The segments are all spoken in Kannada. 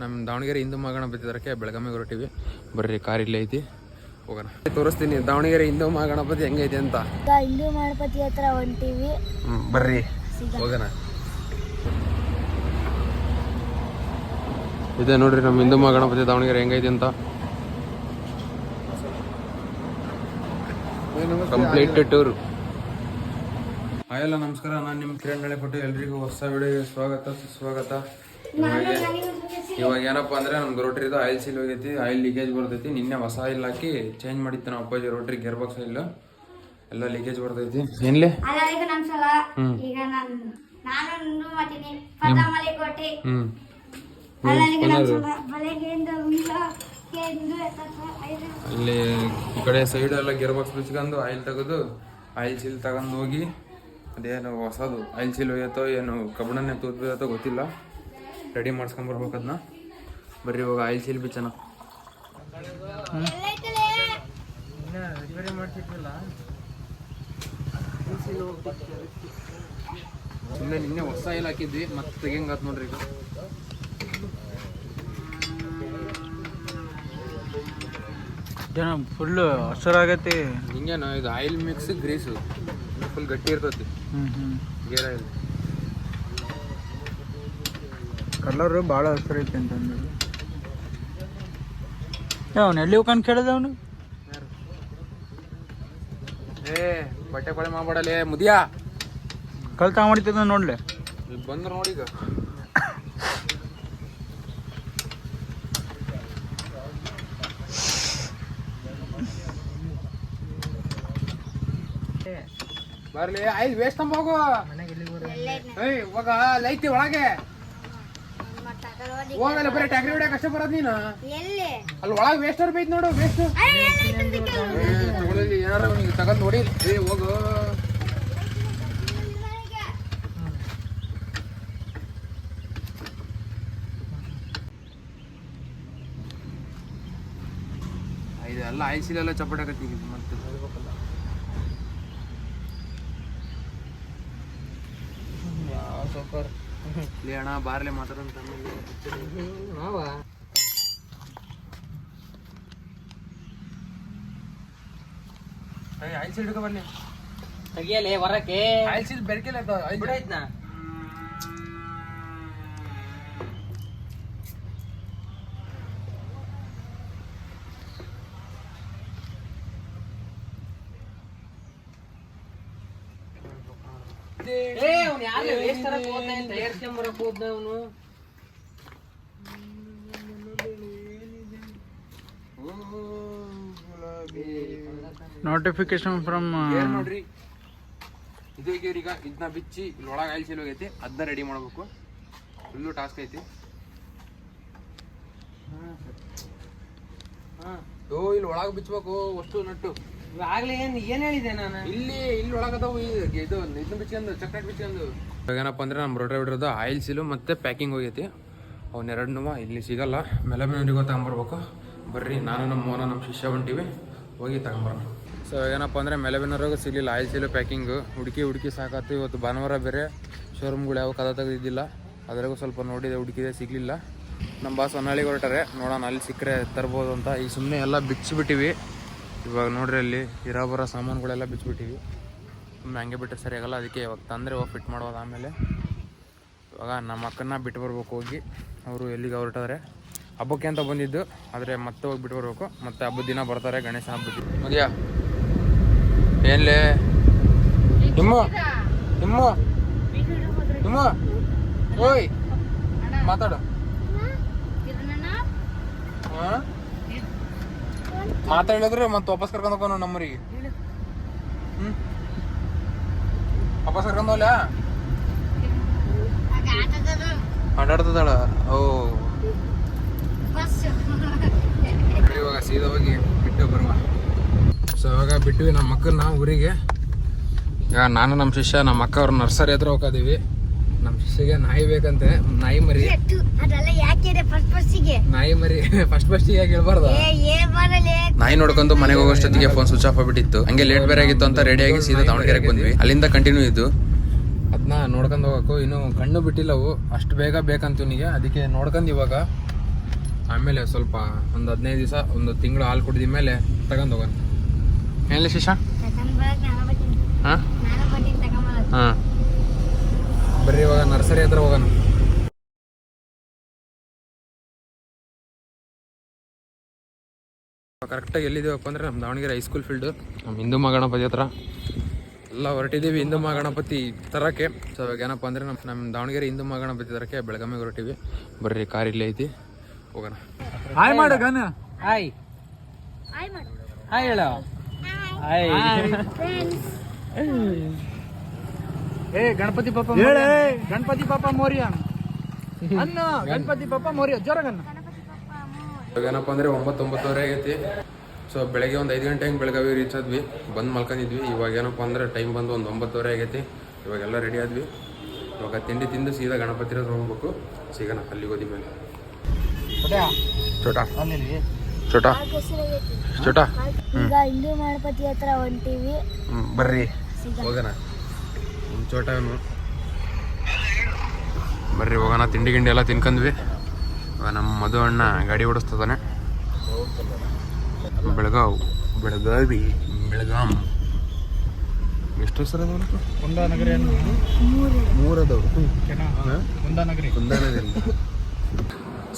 ನಮ್ಮ ದಾವಣಗೆರೆ ಹಿಂದೂ ಮಹಾಗಣ ಬಿದ್ದಿದ್ದಕ್ಕೆ ಬೆಳಗಾವಿಗೆ ಹೊರಟಿವಿ ಬರ್ರಿ ಕಾರ್ ಇಲ್ಲೇ ಐತಿ. ಹೋಗೋಣ. ತೋರಿಸ್ತೀನಿ ದಾವಣಗೆರೆ ಹಿಂದೂ ಮಹಾಗಣಪತಿ ಹೆಂಗೈತಿ ಅಂತ. ಹಿಂದೂ ಗಣಪತಿ ಹತ್ರ ಹೊಂಟಿವಿ ಬರ್ರಿ. ಹೋಗೋಣ. ಇದೆ ನೋಡ್ರಿ ನಮ್ಮ ಹಿಂದೂ ಮಹಾಗಣಪತಿ ದಾವಣಗೆರೆ ಹೆಂಗೈತಿ ಅಂತ. ಕಂಪ್ಲೀಟ್ ಟೂರ್ ಹಾಯ್ ಎಲ್ಲ ನಮಸ್ಕಾರ. ನಾನು ನಿಮ್ಮ ಕಿರಣ್ ಕೊಟ್ಟು ಎಲ್ರಿಗೂ ಹೊಸ ವಿಡಿಯೋಗೆ ಸ್ವಾಗತ ಸುಸ್ವಾಗತ. ಇವಾಗ- ಏನಪ್ಪ ಅಂದ್ರೆ ನಮ್ದು ರೋಟ್ರಿದು ಆಯಿಲ್ ಸೀಲ್ ಹೋಗೈತಿ ಆಯಿಲ್ ಲೀಕೇಜ್ ಬರ್ತೈತಿ. ನಿನ್ನೆ ಹೊಸ ಆಯಿಲ್ ಹಾಕಿ ಚೇಂಜ್ ಮಾಡಿತ್ತು ನಮ್ಮ ಅಪ್ಪಾಜಿ ರೋಟ್ರಿ ಗೇರ್ ಬಾಕ್ಸ್ ಆಯಿಲ್ ಎಲ್ಲ ಲೀಕೇಜ್ ಬರ್ತೈತಿ. ಏನ್ಲೆ? ಅಲ್ಲಿ ಈ ಕಡೆ ಸೈಡ್ ಎಲ್ಲ ಗೇರ್ ಬಾಕ್ಸ್ ಬಿಚ್ಕೊಂಡು ಆಯಿಲ್ ತೆಗೆದು ಆಯಿಲ್ ಸೀಲ್ ತಗೊಂಡು ಹೋಗಿ ಅದೇನು ಹೊಸದು ಆಯಿಲ್ ಸೀಲ್ ಹೋಯ್ತೋ ಏನು ಕಬ್ಬಣನೇ ತೂತ್ ಗೊತ್ತಿಲ್ಲ. ರೆಡಿ ಮಾಡ್ಸ್ಕೊಂಬರ್ಬೇಕು ಅದನ್ನ ಬರ್ರಿ ಇವಾಗ ಆಯಿಲ್ ಸೀಲ್ ಬಿಚ್ಚನ ಸುಮ್ಮನೆ ನಿನ್ನೆ ಹೊಸ ಆಯಿಲ್ ಹಾಕಿದ್ವಿ ಮತ್ತೆ ತೆಗಿಯಂಗಾತ್ ನೋಡ್ರಿ ಈಗ. ಜನ ಫುಲ್ಲು ಹಸರಾಗೈತಿ ಹಿಂಗೇನು ಇದು ಆಯಿಲ್ ಮಿಕ್ಸ್ ಗ್ರೀಸು ಫುಲ್ ಗಟ್ಟಿ ಇರ್ತೈತಿ. Gear oil. ಕಲರ್ ಭಾಳ ಹಸಿರೈತೆ ಅಂತಂದ್ರು. ಅವನು ಎಲ್ಲಿ ಹೋಗ್ಕೊಂಡು ಕೇಳಿದ ಅವನು? ಏ ಬಟ್ಟೆ ಕೊಳೆ ಮಾಡ್ಬೇಡಲೇ ಮುದಿಯಾ? ಕಲ್ತ ಮಾಡಿತದ ನೋಡ್ಲೆ. ಬಂದ್ರು ನೋಡಿ ಈಗ. ಬರ್ಲಿ ಐದು ವೇಸ್ಟ್ ತಂಬ ಹೋಗು. ಏಯ್ ಹೋಗ ಲೈತಿ ಒಳಗೆ. ಹೋಗಲ್ಲ ಬರೀ ಟ್ಯಾಕ್ರಿ ಹೊಡ್ಯಾಕ ಕಷ್ಟ ಬರೋದ್ ನೀನು ಎಲ್ಲಿ ಅಲ್ಲಿ ಒಳಗೆ ವೇಸ್ಟ್ ಬೈತ್ ನೋಡು ವೇಸ್ಟ್ ತಗೊಳ್ಳಿ ಏನಾರ ಅವ್ನಿಗೆ ತಗೊಂಡ್ ನೋಡಿ ಏ ಹೋಗು ಇದೆಲ್ಲ ಐಸಿಲೆಲ್ಲ ಚಪ್ಪಟಾಕತ್ತೀವಿ ಮತ್ತೆ ಲೇ ಅಣ್ಣ ಬಾರ್ಲೆ ಹಿಡ್ಕೊ ಬನ್ನಿ. ತೆಗಿಯಲೇ ಹೊರಕ್ಕೆ? ಆಯ್ಲ್ ಸೀಲ್ ಬೆರಕೆಲ್ಲ ಬಿಡಾಯ್ತ್ನಾ ಏ ಅವ್ನು ಯಾರು ವೇಸ್ಟ್ ತರಕ್ ಹೋದ್ನ ತಯಾರಿಸ್ಕೊಂಬರಕ್ ಹೋದ್ನ ಅವನು? ನೋಟಿಫಿಕೇಶನ್ ಫ್ರಮ್ ಏನ್ ನೋಡ್ರಿ? ಇದು ಈಗ ಇದನ್ನ ಬಿಚ್ಚಿ ಒಳಗ ಒಳಗೆ ಆಯಿಲ್ ಸೀಲ್ ಹೋಗೈತಿ ಅದನ್ನ ರೆಡಿ ಮಾಡ್ಬೇಕು. ಫುಲ್ಲು ಟಾಸ್ಕ್ ಐತಿ. ಓ ಇಲ್ಲಿ ಒಳಗೆ ಬಿಚ್ಚಬೇಕು ವಸ್ತು ನಟ್ಟು. ಆಗ್ಲೇ ಏನ್ ಏನ್ ಹೇಳಿದೆ ನಾನು? ಇಲ್ಲಿ ಇಲ್ಲಿ ಒಳಗದಾವು ಇದು ಇದನ್ನ ಬಿಚ್ಕೊಂಡು ಚಕ್ರಾಟ್ ಬಿಚ್ಕೊಂಡು. ಇವಾಗ ಏನಪ್ಪ ಅಂದ್ರೆ ನಮ್ಮ ರೋಟ್ರಿ ಬಿಡಿರೋದು ಆಯಿಲ್ ಸೀಲು ಮತ್ತೆ ಪ್ಯಾಕಿಂಗ್ ಹೋಗೈತಿ. ಅವನ್ನೆರಡನ್ನೂ ಇಲ್ಲಿ ಸಿಗಲ್ಲ. ಮೆಲಬೆನೂರಿಗೆ ತಗೊಂಬರ್ಬೇಕು. ಬರ್ರಿ ನಾನು ನಮ್ಮ ಮೋನ ನಮ್ಮ ಶಿಷ್ಯ ಹೊಂಟಿವಿ ಹೋಗಿ ತಗೊಂಬರೋಣ. ಸೊ ಏನಪ್ಪ ಅಂದರೆ ಮೆಲಬೆನೂರಾಗ ಸಿಗಲಿಲ್ಲ. ಆಯಿಲ್ ಸೀಲು ಪ್ಯಾಕಿಂಗ್ ಹುಡುಕಿ ಹುಡುಕಿ ಸಾಕಾತು. ಇವತ್ತು ಭಾನುವಾರ ಬೇರೆ ಶೋರೂಮ್ಗಳು ಯಾವ ಕದ ತೆಗೆದಿದ್ದಿಲ್ಲ. ಅದ್ರಾಗೂ ಸ್ವಲ್ಪ ನೋಡಿದೆ ಹುಡುಕಿದೆ ಸಿಗಲಿಲ್ಲ. ನಮ್ಮ ಬಾಸ್ ಹೊನ್ನಾಳಿಗೆ ಹೊರಟಾರೆ. ನೋಡೋಣ ಅಲ್ಲಿ ಸಿಕ್ಕರೆ ತರ್ಬೋದು ಅಂತ. ಈಗ ಸುಮ್ಮನೆ ಎಲ್ಲ ಬಿಚ್ಚಿಬಿಟ್ಟಿವಿ. ಇವಾಗ ನೋಡ್ರಿ ಅಲ್ಲಿ ಇರೋ ಬರೋ ಸಾಮಾನುಗಳೆಲ್ಲ ಬಿಚ್ಚಿಬಿಟ್ಟಿವಿ ಸುಮ್ಮನೆ ಹಂಗೆ ಬಿಟ್ಟರೆ ಸರಿಯಾಗಲ್ಲ ಅದಕ್ಕೆ ಇವಾಗ ತಂದರೆ ಇವಾಗ ಫಿಟ್ ಮಾಡೋದು ಆಮೇಲೆ. ಇವಾಗ ನಮ್ಮ ಅಕ್ಕನ್ನ ಬಿಟ್ಟು ಬರ್ಬೇಕು ಹೋಗಿ. ಅವರು ಎಲ್ಲಿಗೆ ಹೊರಟಾದ್ರೆ ಹಬ್ಬಕ್ಕೆ ಅಂತ ಬಂದಿದ್ದು ಆದರೆ ಮತ್ತೆ ಹೋಗಿ ಬಿಟ್ಟು ಬರಬೇಕು. ಮತ್ತೆ ಹಬ್ಬದ ದಿನ ಬರ್ತಾರೆ ಗಣೇಶ ಹಬ್ಬಕ್ಕೆ ಮದಿಯಾ ಏನ್ಲೇ? ನಿಮ್ಮ? ನಿಮ್ಮ? ನಿಮ್ಮ? ಓಯ್ ಮಾತಾಡು. ಹಾಂ? ಮಾತಾಡಿದ್ರೆ ಮತ್ತೆ ವಾಪಸ್ ಕರ್ಕೊಂಡು ಹೋಗೋಣ ನಮ್ಮರಿಗೆ. ಹ್ಮ್? ವಾಪಸ್ ಕರ್ಕೊಂಡು ಹೋಗ್ಲ? ಆಟಾಡ್ತದಾಳ ಓ. ಇವಾಗ ಸೀದಾ ಹೋಗಿ ಬಿಟ್ಟು ಬರುವ. ಸೊ ಇವಾಗ ಬಿಟ್ವಿ ನಮ್ಮ ಮಕ್ಕಳನ್ನ ಊರಿಗೆ. ಈಗ ನಾನು ನಮ್ಮ ಶಿಷ್ಯ ನಮ್ಮ ಅಕ್ಕ ಅವ್ರ ನರ್ಸರಿ ಹತ್ರ ಹೋಗೋದೀವಿ ನಮ್ಮ ಶಿಷ್ಯಗೆ ನಾಯಿ ಬೇಕಂತೆ. ನಾಯಿ ಮರಿ. ಅದೆಲ್ಲ ಯಾಕೆ ಫಸ್ಟ್ ಫಸ್ಟಿಗೆ ನಾಯಿ ಮರಿ. ಫಸ್ಟ್ ಫಸ್ಟಿಗೆ ಯಾಕೆ ಹೇಳ್ಬಾರ್ದು? ಏ ಏನ್ ಬರಲಿ ನಾಯಿ ನೋಡ್ಕೊಂಡು ಮನೆಗೆ ಹೋಗೋಷ್ಟೊತ್ತಿಗೆ ಫೋನ್ ಸ್ವಿಚ್ ಆಫ್ ಆಗ್ಬಿಟ್ಟಿತ್ತು. ಹಂಗೆ ಲೇಟ್ ಬೇರೆ ಆಗಿತ್ತು ಅಂತ ರೆಡಿ ಆಗಿ ಸೀದಾ ದಾವಣಗೆರೆಗೆ ಬಂದ್ವಿ. ಅಲ್ಲಿಂದ ಕಂಟಿನ್ಯೂ ಇದ್ದು. ಅದನ್ನ ನೋಡ್ಕೊಂಡು ಹೋಗಕ್ಕೂ ಇನ್ನು ಕಣ್ಣು ಬಿಟ್ಟಿಲ್ಲ ಅವು. ಅಷ್ಟು ಬೇಗ ಬೇಕಂತ ಇವನಿಗೆ. ಅದಕ್ಕೆ ನೋಡ್ಕೊಂಡು ಇವಾಗ ಆಮೇಲೆ ಸ್ವಲ್ಪ ಒಂದು ಹದಿನೈದು ದಿವಸ ಒಂದು ತಿಂಗಳು ಹಾಲು ಕುಡಿದ ಮೇಲೆ ತಗೊಂಡು ಹೋಗೋಣ. ಏನಿಲ್ಲ ಶಿಶಾ ಹಾಂ? ಹಾಂ. ಬರ್ರಿ ಇವಾಗ ನರ್ಸರಿ ಹತ್ರ ಹೋಗೋಣ. ಕರೆಕ್ಟಾಗಿ ಎಲ್ಲಿದ್ದೀವಪ್ಪ ಅಂದರೆ ನಮ್ಮ ದಾವಣಗೆರೆ ಹೈಸ್ಕೂಲ್ ಫೀಲ್ಡು ನಮ್ಮ ಹಿಂದೂ ಮಹಾಗಣಪತಿ ಹತ್ರ. ಎಲ್ಲ ಹೊರಟಿದ್ದೀವಿ ಹಿಂದೂ ಮಹಾಗಣಪತಿ ತರಕ್ಕೆ. ಸೊ ಇವಾಗ ಏನಪ್ಪ ಅಂದರೆ ನಮ್ಮ ನಮ್ಮ ದಾವಣಗೆರೆ ಹಿಂದೂ ಮಹಾಗಣಪತಿ ತರಕ್ಕೆ ಬೆಳಗಾವಿಗೆ ಹೊರಟಿವಿ. ಬರ್ರಿ ಕಾರ್ ಇಲ್ಲೇ ಐತಿ. ಹೋಗೋಣ. ಹಾಯ್ ಮಾಡು ಗನ. ಹಾಯ್ ಹಾಯ್ ಮಾಡು. ಹಾಯ್ ಹೇಳ. ಹಾಯ್ ಫ್ರೆಂಡ್ಸ್ ಏ ಗಣಪತಿ ಪಾಪ ಗಣಪತಿ ಪಾಪ ಮೋರ್ಯ. ಅನ್ನ ಗಣಪತಿ ಪಾಪ ಮೋರ್ಯ. ಜೋರಾಗನ್ನ ಇವಾಗ ಏನಪ್ಪ ಅಂದ್ರೆ ಒಂಬತ್ತೊಂಬತ್ತುವರೆ ಆಗೈತಿ. ಸೊ ಬೆಳಗ್ಗೆ ಒಂದು ಐದು ಗಂಟೆ ಹಂಗೆ ಬೆಳಗಾವಿ ರೀಚ್ ಆದ್ವಿ. ಬಂದು ಮಲ್ಕೊಂಡಿದ್ವಿ ಇವಾಗ ಏನಪ್ಪ ಅಂದ್ರೆ ಟೈಮ್ ಬಂದು ಒಂದು ಒಂಬತ್ತುವರೆ ಆಗೈತಿ. ಇವಾಗೆಲ್ಲ ರೆಡಿ ಆದ್ವಿ. ಇವಾಗ ತಿಂಡಿ ತಿಂದು ಸೀದಾ ಗಣಪತಿ ಹತ್ರ ಹೋಗ್ಬೇಕು ಸಿಗೋಣ ಅಲ್ಲಿಗೆ ಹೋದಿ ಮೇಲೆ. ಚೋಟ ಚೋಟ ಚೋಟ ಈಗ ಹಿಂದೂ ಗಣಪತಿ ಹತ್ರ ಹೊಂಟೀವಿ. ಬರ್ರಿ. ಹೋಗೋಣ. ಚೋಟನು ಬರ್ರಿ ಹೋಗೋಣ ತಿಂಡಿ ಗಿಂಡಿ ಎಲ್ಲ ತಿನ್ಕೊಂಡ್ವಿ ನಮ್ಮ ಮಧು ಅಣ್ಣ ಗಾಡಿ ಓಡಿಸ್ತದಾನೆ. ಬೆಳಗಾವ್. ಬೆಳಗಾವಿ. ಬೆಳಗಾಂ. ಎಷ್ಟು ಸರ್ ಅದಾವ ಕುಂದಾನಗರಿ ಮೂರು ಅದಾವ. ಕುಂದಾನಗರಿ ಕುಂದಾನದಿಂದ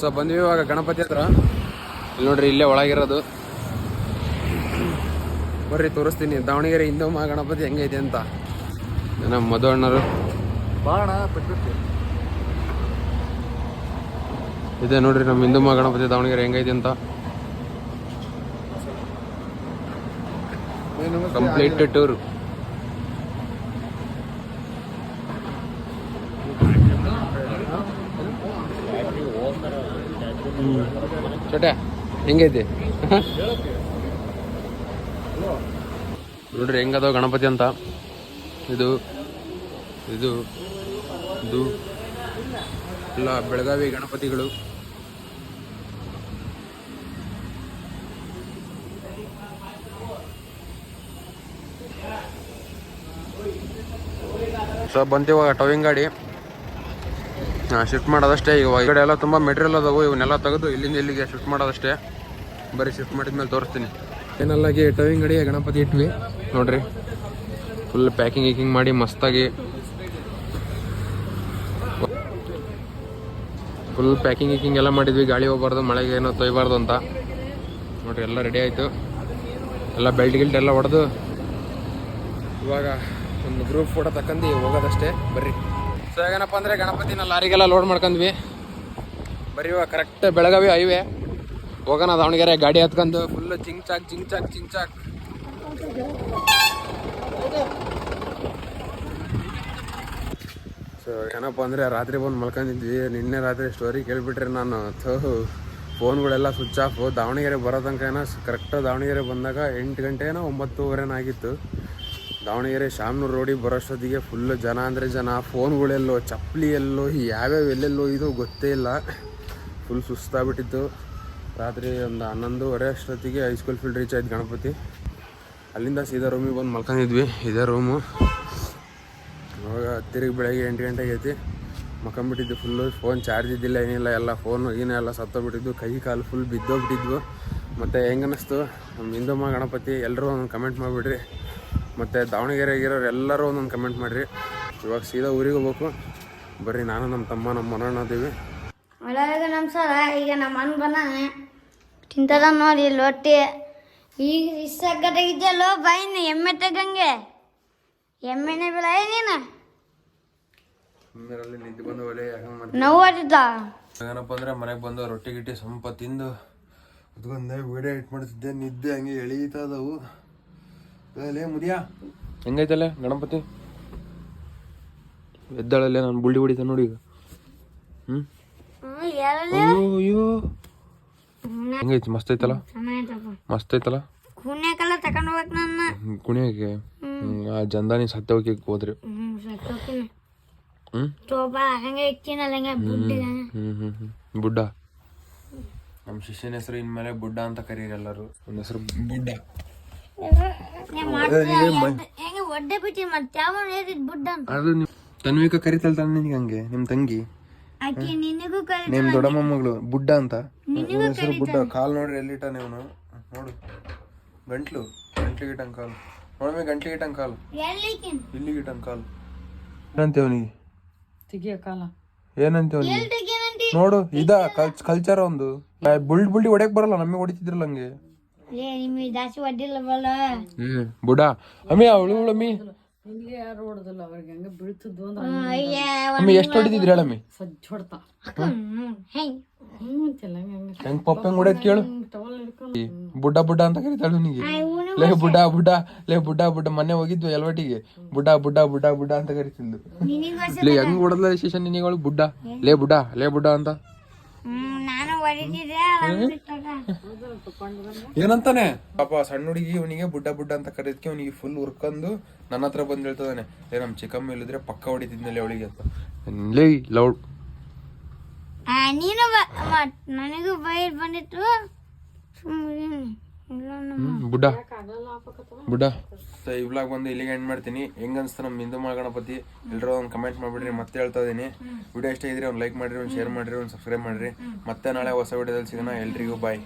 ಸೊ ಬಂದ್ವಿ ಇವಾಗ ಗಣಪತಿ ಹತ್ರ. ಇಲ್ಲಿ ನೋಡ್ರಿ ಇಲ್ಲೇ ಒಳಗಿರೋದು. ಬರ್ರಿ ತೋರಿಸ್ತೀನಿ. ದಾವಣಗೆರೆ ಹಿಂದೂ ಮಹಾ ಗಣಪತಿ ಹೆಂಗೈತೆ ಅಂತ. ನಮ್ಮ ಮಧುವಣ್ಣರು ಬಾಣ ಇದೆ ನೋಡ್ರಿ ನಮ್ಮ ಹಿಂದೂ ಗಣಪತಿ ದಾವಣಗೆರೆ ಹೆಂಗೈತಿ ಅಂತ. ಕಂಪ್ಲೀಟ್ ಟೂರ್ ಚಟ ಹೆಂಗೈತಿ? ನೋಡ್ರಿ ಹೆಂಗದ ಗಣಪತಿ ಅಂತ. ಇದು ಇದು ಇದು ಎಲ್ಲ ಬೆಳಗಾವಿ ಗಣಪತಿಗಳು. ಸೊ ಬಂತೀವ ಟವಿಂಗ್ ಗಾಡಿ. ಶಿಫ್ಟ್ ಮಾಡೋದಷ್ಟೇ. ಈಗ ಈ ಕಡೆ ಎಲ್ಲ ತುಂಬ ಮೆಟೀರಿಯಲ್ ಅದಾವು ಇವನ್ನೆಲ್ಲ ತೆಗೆದು ಇಲ್ಲಿಂದ ಇಲ್ಲಿಗೆ ಶಿಫ್ಟ್ ಮಾಡೋದಷ್ಟೇ. ಬರೀ ಶಿಫ್ಟ್ ಮಾಡಿದ ಮೇಲೆ ತೋರಿಸ್ತೀನಿ. ಏನಲ್ಲಾಗಿ ಟವಿಂಗ್ ಗಾಡಿ ಗಣಪತಿ ಇಟ್ವಿ. ನೋಡ್ರಿ. ಫುಲ್ ಪ್ಯಾಕಿಂಗ್ ಗೀಕಿಂಗ್ ಮಾಡಿ ಮಸ್ತಾಗಿ ಫುಲ್ ಪ್ಯಾಕಿಂಗ್ ಗೀಕಿಂಗ್ ಎಲ್ಲ ಮಾಡಿದ್ವಿ. ಗಾಳಿ ಹೋಗ್ಬಾರ್ದು, ಮಳೆಗೆ ಏನೋ ತೊಯ್ಬಾರ್ದು ಅಂತ. ನೋಡ್ರಿ, ಎಲ್ಲ ರೆಡಿ ಆಯಿತು. ಎಲ್ಲ ಬೆಲ್ಟ್ ಗಿಲ್ಟ್ ಎಲ್ಲ ಹೊಡೆದು. ಇವಾಗ ಒಂದು ಗ್ರೂಪ್ ಫೋಟೋ ತಕ್ಕಂದು ಹೋಗೋದಷ್ಟೇ. ಬರ್ರಿ. ಸೊ ಏನಪ್ಪ ಅಂದರೆ ಗಣಪತಿನ ಲಾರಿಗೆಲ್ಲ ಲೋಡ್ ಮಾಡ್ಕೊಂಡ್ವಿ ಬರ್ರಿ ಇವಾಗ ಕರೆಕ್ಟ್ ಬೆಳಗಾವಿ ಹೈವೇ ಹೋಗೋಣ ದಾವಣಗೆರೆ, ಗಾಡಿ ಹತ್ಕೊಂಡು. ಫುಲ್ ಚಿಂಚಾಕ್ ಚಾಕ್ ಚಿಂಚಾಕ್ ಚಾಕ್, ಚಿಂಗ್ ಚಾಕ್. ಸೊ ಏನಪ್ಪ ಅಂದರೆ ರಾತ್ರಿ ಬಂದು ಮಲ್ಕೊಂಡಿದ್ವಿ. ನಿನ್ನೆ ರಾತ್ರಿ ಸ್ಟೋರಿ ಕೇಳಿಬಿಟ್ರೆ ನಾನು ಫೋನ್ಗಳೆಲ್ಲ ಸ್ವಿಚ್ ಆಫ್ ದಾವಣಗೆರೆ ಬರೋ ತನಕ ಏನೋ ಕರೆಕ್ಟ್ ದಾವಣಗೆರೆ ಬಂದಾಗ ಎಂಟು ಗಂಟೆನೋ ಒಂಬತ್ತುವರೆನೋ ಆಗಿತ್ತು. ದಾವಣಗೆರೆ ಶಾಮನೂರು ರೋಡಿಗೆ ಬರೋಷ್ಟೊತ್ತಿಗೆ ಫುಲ್ ಜನ ಅಂದರೆ ಜನ. ಫೋನ್ಗಳೆಲ್ಲೋ ಚಪ್ಪಲಿ ಎಲ್ಲೋ, ಯಾವ್ಯಾವ ಎಲ್ಲೆಲ್ಲೋ ಇದು ಗೊತ್ತೇ ಇಲ್ಲ. ಫುಲ್ ಸುಸ್ತಾಗ್ಬಿಟ್ಟಿತ್ತು. ರಾತ್ರಿ ಒಂದು ಹನ್ನೊಂದುವರೆ ಅಷ್ಟೊತ್ತಿಗೆ ಹೈಸ್ಕೂಲ್ ಫೀಲ್ಡ್ ರೀಚ್ ಆಯ್ತು ಗಣಪತಿ. ಅಲ್ಲಿಂದ ಸೀದಾ ರೂಮಿಗೆ ಬಂದು ಮಲ್ಕೊಂಡಿದ್ವಿ. ಇದೇ ರೂಮು ಇವಾಗ ತಿರುಗಿ ಬೆಳಗ್ಗೆ ಎಂಟು ಗಂಟೆಗೆ ಐತಿ ಮಕ್ಕಂಬಿಟ್ಟಿದ್ದು ಫುಲ್ಲು ಫೋನ್ ಚಾರ್ಜ್ ಇದ್ದಿಲ್ಲ, ಏನಿಲ್ಲ, ಎಲ್ಲ ಫೋನು ಏನೆಲ್ಲ ಸತ್ತೋಗ್ಬಿಟ್ಟಿದ್ದು. ಕೈ ಕಾಲು ಫುಲ್ ಬಿದ್ದೋಗ್ಬಿಟ್ಟಿದ್ವು. ಮತ್ತು ಹೆಂಗನ್ನಿಸ್ತು ನಮ್ಮ ಹಿಂದೂಮ್ಮ ಗಣಪತಿ ಎಲ್ಲರೂ ಒಂದೊಂದು ಕಮೆಂಟ್ ಮಾಡಿಬಿಡ್ರಿ. ಮತ್ತು ದಾವಣಗೆರೆಗಿರೋರು ಎಲ್ಲರೂ ಒಂದೊಂದು ಕಮೆಂಟ್ ಮಾಡಿರಿ. ಇವಾಗ ಸೀದಾ ಊರಿಗೆ ಹೋಗ್ಬೇಕು. ಬರ್ರಿ, ನಾನು ನಮ್ಮ ತಮ್ಮ ನಮ್ಮ ಮನೋಣ ಅದೀವಿ. ನಮಸ್ಕಾರ ಈಗ ನಮ್ಮ ಅಣ್ಣ ಬಂದಾನೆ. ತಿಂತದ ನೋಡಿ ಇಲ್ಲಿ ಈಗ ಇಷ್ಟ ಗಟ್ಟಿದ್ಯಲ್ಲೋ ಬಾಯಿನ ಎಮ್ಮೆ ತಗಂಗೆ ಎಮ್ಮೆನೆ ಬೆಳೆ ನೀನು? ಸುಮ್ಮನೆ ನಿದ್ದೆ ಬಂದು ಒಲೆ ಹಂಗೆ ಮಾಡ್ತೀವಿ. ನೋವು ಆಟಿದ್ದ ಏನಪ್ಪ ಅಂದ್ರೆ ಮನೆಗೆ ಬಂದು ರೊಟ್ಟಿ ಗಿಟ್ಟಿ ಸ್ವಲ್ಪ ತಿಂದು ಕುತ್ಕೊಂಡೆ ವಿಡಿಯೋ ಇಟ್ ಮಾಡ್ತಿದ್ದೆ ನಿದ್ದೆ ಹಂಗೆ ಎಳೀತಾ ಇದಾವು ಲೇ ಮುದಿಯಾ? ಹೆಂಗೈತಲ್ಲ ಗಣಪತಿ? ಎದ್ದಾಳಲ್ಲೇ ನಾನು ಬುಳ್ಳಿ ಹೊಡಿತ ನೋಡಿ ಈಗ. ಹ್ಞೂ ಅಯ್ಯೋ ಅಯ್ಯೋ. ಹೆಂಗೈತಿ ಮಸ್ತ್ ಐತಲ್ಲ? ಮಸ್ತ್ ಐತಲ್ಲ? ಕುಣಿಯಕ್ಕೆಲ್ಲ ತಗೊಂಡು ಹೋಗ್ಬೇಕು ನನ್ನ ಕುಣಿಯಕ್ಕೆ ಆ ಜಂದಾನಿ ಸತ್ತ ಹೋಗಿ ಹೋದ್ರಿ ಬುಡ್ಡ ನಮ್ಮ ಶಿಷ್ಯನ ಹೆಸರು ಇನ್ಮೇಲೆ ಬುಡ್ಡ ಅಂತ ಕರೀರಿ ಎಲ್ಲರೂ ನನ್ನ ಹೆಸರು ಬುಡ್ಡ. ನಿಮ್ ತನ್ವಿಕ ಕರಿತಾಳೆ ತಾನೆ ನಿನಗೆ ಹಂಗೆ ನಿಮ್ಮ ತಂಗಿ. ನಿಮ್ ನಿನಗೂ ಕರಿ ನಿಮ್ಮ ದೊಡ್ಡಮ್ಮ ಮಗಳು ಬುಡ್ಡ ಅಂತ. ನಿನಗೂ ಹೆಸರು ಬುಡ್ಡ. ಕಾಲ್ ನೋಡ್ರಿ ಎಲ್ಲಿಟ್ಟಾನೆ ಇವನು ನೋಡು. ಗಂಟ್ಲು ಗಂಟ್ಲಿಗೆ ಇಟ್ಟಂಗ್ ಕಾಲು. ನೋಡಮ್ಮಿ ಗಂಟ್ಲಿಗೆ ಇಟ್ಟಂಗ್ ಕಾಲು. ಎಲ್ಲಿಕಿನ್ ಇಲ್ಲಿಗೆ ಇಟ್ಟಂಗ್ ಕಾಲು. ಏನಂತೆ ಅವನಿಗೆ? ತೆಗಿಯ ಏನಂತೆ ನೋಡು ಇದ ಕಲ್ಚರ್ ಒಂದು. ಬುಲ್ಡ್ ಬುಲ್ಡಿ ಹೊಡೆಯಕ್ ಬರಲ್ಲ ನಮಗೆ ಹೊಡಿತಿದ್ರಲ್ಲ ಹಂಗೆ. ಬುಡ. ಅಮ್ಮಿ ಅವಳು ಅಮ್ಮಿ ಇಲ್ಲಿ ಯಾರು ಹೊಡೆದಿಲ್ಲ ಅವ್ರಿಗೆ ಹಂಗ ಬೀಳ್ತಿದ್ವು ಅಂದ್ರೆ ಅಯ್ಯ ಅಮ್ಮಿ ಎಷ್ಟು ಹೊಡಿತಿದ್ರಿ ಹೇಳಮ್ಮಿ? ಸಜ್ಜ ಹೊಡ್ತಾ ಹೆಂಗ್ ಅಂತಿಲ್ಲ ಪಪ್ಪ ಹೆಂಗ್ ಕೇಳು. ಟವಲ್ ಹಿಡ್ಕೊಂಡು ಬುಡ್ಡ ಬುಡ್ಡ ಅಂತ ಕರೀತಾಳು ನಿನಗೆ ಲೇ ಬುಡ್ಡ ಬುಡ್ಡ ಲೇ ಬುಡ್ಡ ಬುಡ್ಡ ಮೊನ್ನೆ ಹೋಗಿದ್ವಿ ಎಲ್ವಟಿಗೆ ಬುಡ್ಡ ಬುಡ್ಡ ಬುಡ್ಡ ಬುಡ್ಡ ಅಂತ ಕರಿತಿದ್ಲು. ನಿನಗೆ ಲೇ ಹೆಂಗ್ ಹೊಡೆದ್ಲ ಶೇಷನ್ ನಿನಗಳು ಬುಡ್ಡ. ಲೇ ಬುಡ್ಡ ಲೇ ಬುಡ್ಡ ಅಂತ ಹ್ಮ್ ನಾನು ಹೊಡಿತಿದ್ದೆ ಅದನ್ನ ಬಿಟ್ಟಾಗ. ಏನಂತಾನೆ? ಪಾಪ ಸಣ್ಣ ಹುಡುಗಿ ಇವನಿಗೆ ಬುಡ್ಡ ಬುಡ್ಡ ಅಂತ ಕರೆದಕ್ಕೆ ಅವನಿಗೆ ಫುಲ್ ಉರ್ಕೊಂಡು ನನ್ನ ಹತ್ರ ಬಂದು ಹೇಳ್ತದಾನೆ ಏ ನಮ್ ಚಿಕ್ಕಮ್ಮ ಇಲ್ಲಿದ್ರೆ ಪಕ್ಕ ಹೊಡಿತಿದ್ನಲ್ಲಿ ಅವಳಿಗೆ ಅಂತ. ಲೇ ಲೌಡ್ ಆ, ನೀನು ನನಗೂ ಬೈರ್ ಬಂದಿತ್ತು. ಬುಡ ಬುಡ್ಡ. ಬುಡ್ಡ. ಈ ವ್ಲಾಗ್ ಬಂದು ಇಲ್ಲಿಗೆ ಎಂಡ್ ಮಾಡ್ತೀನಿ. ಹೆಂಗ್ ಅನ್ಸ್ತು ನಮ್ಮ ಹಿಂದೂ ಮಾ ಗಣಪತಿ ಎಲ್ಲರೂ ಒಂದು ಕಮೆಂಟ್ ಮಾಡ್ಬಿಡ್ರಿ ಮತ್ತೆ ಹೇಳ್ತಾ ಇದೀನಿ. ವಿಡಿಯೋ ಇಷ್ಟ ಇದ್ರೆ ಒಂದು ಲೈಕ್ ಮಾಡ್ರಿ ಒಂದು ಶೇರ್ ಮಾಡ್ರಿ ಒಂದು ಸಬ್ಸ್ಕ್ರೈಬ್ ಮಾಡ್ರಿ. ಮತ್ತೆ ನಾಳೆ ಹೊಸ ವಿಡಿಯೋದಲ್ಲಿ ಸಿಗೋಣ. ಎಲ್ರಿಗೂ ಬಾಯ್